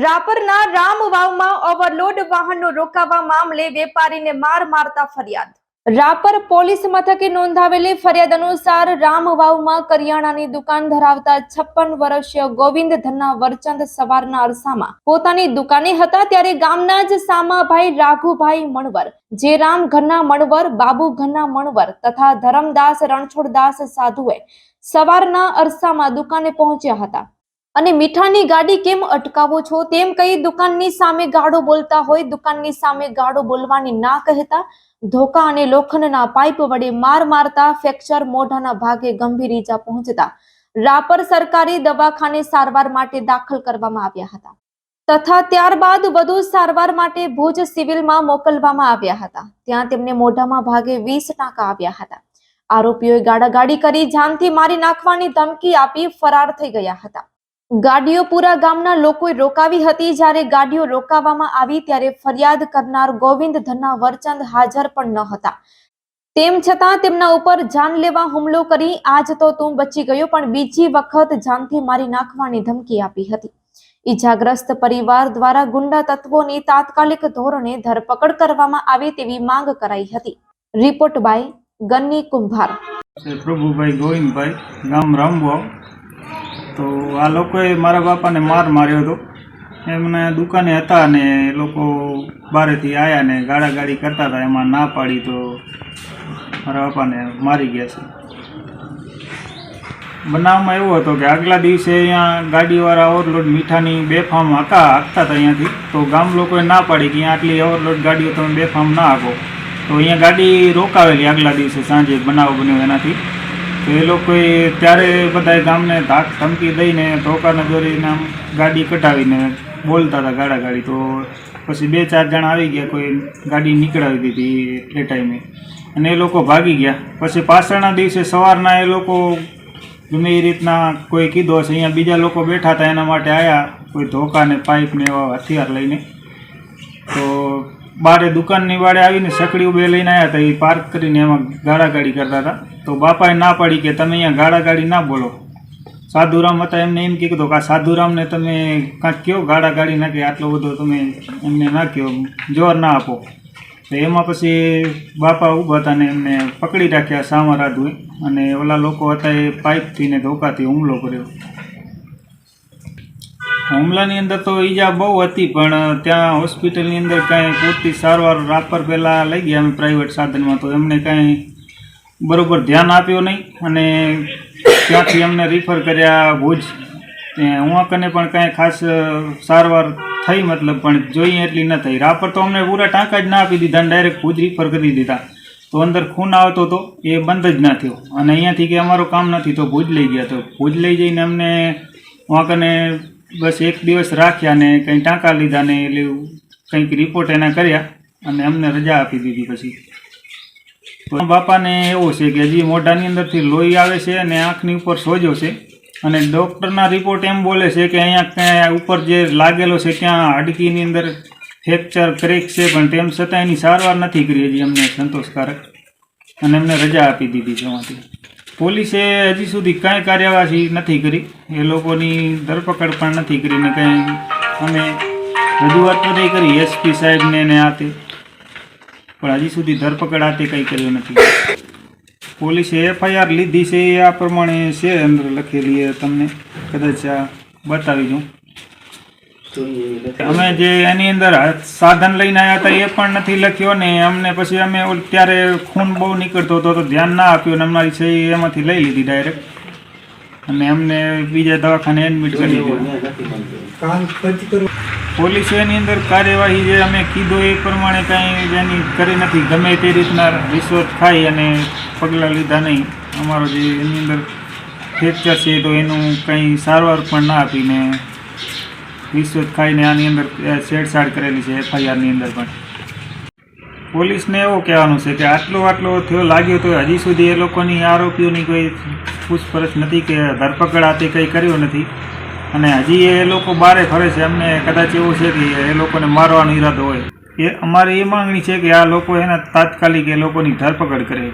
રાપરના રામવાવમાં overload વાહનો રોકાવા મામલે વેપારીને માર મારતા ફરિયાદ. રાપર પોલીસ મથકે નોંધાવેલી ફરિયાદ અનુસાર રામવાવમાં કરિયાણાની દુકાન ધરાવતા છપ્પન વર્ષીય ગોવિંદ ધનના વરચંદ સવારના અરસામાં પોતાની દુકાને હતા ત્યારે ગામના જ સામાભાઈ રાઘુભાઈ મણવર, જે રામ ઘરના મણવર, બાબુ ઘરના મણવર તથા ધરમદાસ રણછોડદાસ સાધુએ સવારના અરસામાં દુકાને પહોંચ્યા હતા. અને મીઠાની ગાડી કેમ અટકાવો છો? તેમ કહી દુકાનની સામે ગાડો બોલતા હોય, દુકાનની સામે ગાડો બોલવાની ના કહેતા, ધોકા અને લોખંડના પાઇપ વડે માર મારતા, ફ્રેક્ચર મોઢાના ભાગે ગંભીર ઈજા પહોંચતા, રાપર સરકારી દવાખાને સારવાર માટે દાખલ કરવામાં આવ્યા હતા. તથા ત્યારબાદ વધુ સારવાર માટે ભુજ સિવિલમાં મોકલવામાં આવ્યા હતા. ત્યાં તેમને મોઢામાં ભાગે વીસ ટાંકા આવ્યા હતા. આરોપીઓએ ગાડાગાડી કરી, જાનથી મારી નાખવાની ધમકી આપી ફરાર થઈ ગયા હતા. ગાડીઓ પૂરા ગામના લોકોએ રોકાવી હતી. જ્યારે ગાડીઓ રોકાવામાં આવી ત્યારે ફરિયાદ કરનાર ગોવિંદ ધન્ના વરચંદ હાજર પણ ન હતા. તેમ છતાં તેમના ઉપર જાનલેવા હુમલો કરી આજ તો તું બચી ગયો, પણ બીજી વખત જાનથી મારી નાખવાની ધમકી આપી હતી. ઈજાગ્રસ્ત પરિવાર દ્વારા ગુંડા તત્વોની તાત્કાલિક ધોરણે ધરપકડ કરવામાં આવે તેવી માંગ કરાઈ હતી. રિપોર્ટ બાય ગન્ની કુંભાર. પ્રભુભાઈ ગોવિંદભાઈ ગામ રામવાવ તો આ લોકોએ મારા બાપાને માર માર્યો હતો. એમને દુકાને હતા અને એ લોકો બારેથી આવ્યા ને ગાડાગાડી કરતા હતા. એમાં ના પાડી તો મારા બાપાને મારી ગયા છે. બનાવમાં એવો હતો કે આગલા દિવસે અહીંયા ગાડીવાળા ઓવરલોડ મીઠાની બેફામ હતા હાંકતા હતા અહીંયાથી. તો ગામ લોકોએ ના પાડી કે અહીંયા આટલી ઓવરલોડ ગાડીઓ તમે બેફામ ના આપો તો અહીંયા ગાડી રોકાવેલી આગલા દિવસે સાંજે બનાવ બન્યો એનાથી. તો એ લોકોએ ત્યારે બધાએ ગામને ધાક ધમકી દઈને ધોકાને દોરીને આમ ગાડી કઢાવીને બોલતા હતા ગાડા ગાડી તો પછી બે ચાર જણા આવી ગયા, કોઈ ગાડી નીકળાવી દીધી એ ટાઈમે. અને એ લોકો ભાગી ગયા. પછી પાછળના દિવસે સવારના એ લોકો ગમે એ રીતના કોઈ કીધો હશે, અહીંયા બીજા લોકો બેઠા હતા, એના માટે આવ્યા કોઈ ધોકા ને પાઇપ ને એવા હથિયાર લઈને. તો બારે દુકાનની વાડે આવીને સકડી બે લઈને આવ્યા હતા, એ પાર્ક કરીને એમાં ગાડાગાડી કરતા હતા. તો બાપાએ ના પાડી કે તમે અહીંયા ગાડાગાડી ના બોલો. સાધુરામ હતા એમને એમ કીધું કે આ સાધુરામને તમે કાંઈક કયો ગાળા ગાડી કે આટલો બધો તમે એમને ના કહો જોર ના આપો. તો એમાં પછી બાપા ઊભા હતા ને એમને પકડી રાખ્યા સામા રાધુએ અને ઓલા લોકો હતા એ પાઇપથી ને ધોકાથી હુમલો કર્યો. હુમલાની અંદર તો ઈજા બહુ હતી, પણ ત્યાં હોસ્પિટલની અંદર કાંઈ પૂરતી સારવાર, રાપર પહેલાં લઈ ગયા અમે પ્રાઇવેટ સાધનમાં, તો એમને કાંઈ બરોબર ધ્યાન આપ્યું નહીં અને ત્યાંથી અમને રિફર કર્યા ભુજ. ત્યાં કને પણ કાંઈ ખાસ સારવાર થઈ મતલબ, પણ જોઈએ એટલી ન થઈ. રાપર તો અમને પૂરા ટાંકા જ ના આપી દીધા અને ડાયરેક્ટ ભુજ રિફર કરી દીધા. તો અંદર ખૂન આવતો હતો એ બંધ જ ના થયો. અને અહીંયાથી કે અમારું કામ નથી, તો ભુજ લઈ ગયા. તો ભુજ લઈ જઈને અમને કને બસ એક દિવસ રાખ્યા ને કંઈ ટાંકા લીધા ને એટલે કંઈક રિપોર્ટ એના કર્યા અને અમને રજા આપી દીધી પછી. બાપાને એવું છે કે હજી મોઢાની અંદરથી લોહી આવે છે અને આંખની ઉપર સોજો છે. અને ડૉક્ટરના રિપોર્ટ એમ બોલે છે કે અહીંયા ક્યાં ઉપર જે લાગેલો છે ત્યાં હાડકીની અંદર ફ્રેક્ચર ક્રેક છે, પણ તેમ છતાં એની સારવાર નથી કરી. હજી અમને સંતોષકારક અને એમને રજા આપી દીધી છે એમાંથી. પોલીસે હજી સુધી કાંઈ કાર્યવાહી નથી કરી. એ લોકોની ધરપકડ પણ નથી કરી ને કંઈ અમે રજૂઆત નથી કરી. એસપી સાહેબને ને આ તે. પણ હજી સુધી ધરપકડ આ તે કંઈ કર્યું નથી. પોલીસે એફઆઈઆર લીધી છે, એ આ પ્રમાણે છે અંદર લખેલી તમને. કદાચ બતાવી દઉં અમે જે એની અંદર સાધન લઈને આવ્યા હતા, એ પણ નથી લખ્યો ને અમને પછી અમે ત્યારે ખૂન બહુ નીકળતો હતો, તો ધ્યાન ના આપ્યું ને અમારી છે એમાંથી લઈ લીધી ડાયરેક્ટ અને અમને બીજા દવાખાને એડમિટ કરી દીધા. પોલીસે એની અંદર કાર્યવાહી જે અમે કીધો એ પ્રમાણે કાંઈ એની કરી નથી. ગમે તે રીતના રિશ્વત થાય અને પગલાં લીધા નહીં. અમારો જે એની અંદર ફ્રેક્ચર છે તો એનું કંઈ સારવાર પણ ના આપીને રિશ્વત ખાઈને આની અંદર છેડછાડ કરેલી છે એફઆઈઆરની અંદર પણ. પોલીસને એવું કહેવાનું છે કે આટલો આટલો થયો, લાગ્યો તો હજી સુધી એ લોકોની આરોપીઓની કોઈ પૂછપરછ નથી કે ધરપકડ આથી કંઈ કર્યું નથી. અને હજી એ લોકો બારે ફરે છે. અમને કદાચ એવું છે કે એ લોકોને મારવાનો ઈરાદો હોય. એ અમારી એ માંગણી છે કે આ લોકો એના તાત્કાલિક એ લોકોની ધરપકડ કરે